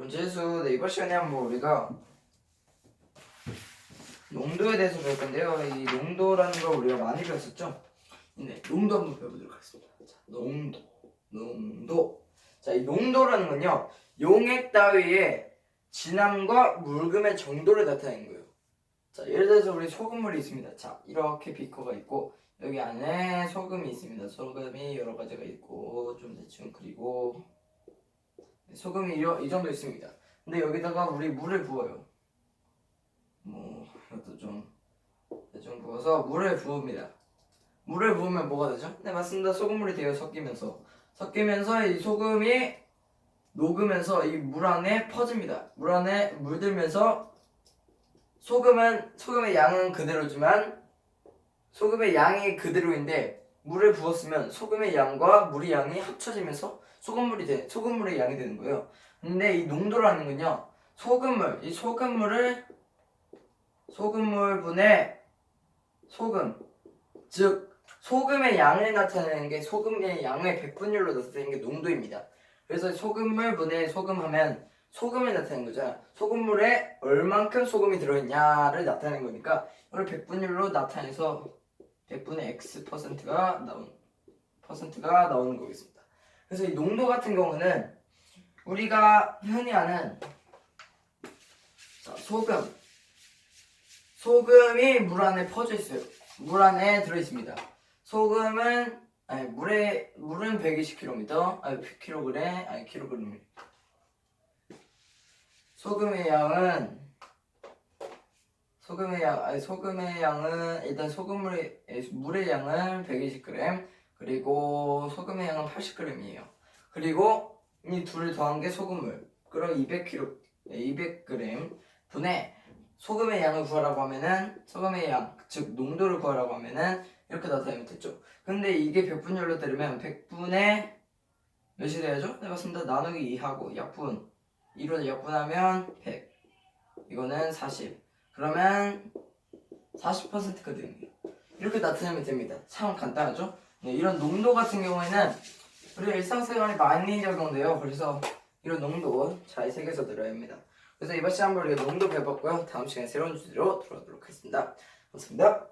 문제수 네, 이번 시간에 한번 우리가 농도에 대해서 배울 건데요. 이 농도라는 걸 우리가 많이 배웠었죠. 네, 농도 한번 배워보도록 하겠습니다. 자, 농도, 농도. 자, 이 농도라는 건요, 용액 따위의 진함과 묽음의 정도를 나타내는 거예요. 자, 예를 들어서 우리 소금물이 있습니다. 자, 이렇게 비커가 있고 여기 안에 소금이 있습니다. 소금이 여러 가지가 있고 좀 대충 그리고 소금이 이, 이 정도 있습니다. 근데 여기다가 우리 물을 부어요. 뭐 이것도 좀 대충 부어서 물을 부읍니다. 물을 부으면 뭐가 되죠? 네 맞습니다. 소금물이 돼요. 섞이면서 섞이면서 이 소금이 녹으면서 이 물 안에 퍼집니다. 물 안에 물들면서 소금은 소금의 양은 그대로지만 소금의 양이 그대로인데 물을 부었으면 소금의 양과 물의 양이 합쳐지면서 소금물이 돼 소금물의 양이 되는 거예요. 근데 이 농도라는 건요 소금물 이 소금물을 소금물 분의 소금 즉 소금의 양을 나타내는 게 소금의 양의 백분율로 나타내는 게 농도입니다. 그래서 소금물 분의 소금 하면 소금을 나타내는 거잖아. 소금물에 얼만큼 소금이 들어있냐를 나타내는 거니까 이걸 백분율로 나타내서 100분의 x 퍼센트가 나온 퍼센트가 나오는 거겠습니다. 그래서 이 농도 같은 경우는 우리가 흔히 아는 자, 소금 소금이 물 안에 퍼져 있어요. 물 안에 들어 있습니다. 소금은 아니 물에 물은 120kg 아니 100kg 아니 kg 소금의 양은 소금의 양 아니 소금의 양은 일단 소금물의 에, 물의 양은 120g 그리고 소금의 양은 80g이에요. 그리고 이 둘을 더한 게 소금물. 그럼 200kg 200g 분의 소금의 양을 구하라고 하면은 소금의 양, 즉 농도를 구하라고 하면은 이렇게 나타내면 됐죠. 근데 이게 100분율로 들으면 100분의 몇이 돼야죠? 네 맞습니다. 나누기 2하고 약분 2로 약분하면 100 이거는 40 그러면 40%가 됩니다. 이렇게 나타내면 됩니다. 참 간단하죠? 네, 이런 농도 같은 경우에는 우리 일상생활에 많이 적용돼요. 그래서 이런 농도 잘 새겨서 들어야 합니다. 그래서 이번 시간 우리가 농도 배워봤고요. 다음 시간에 새로운 주제로 돌아오도록 하겠습니다. 감사합니다.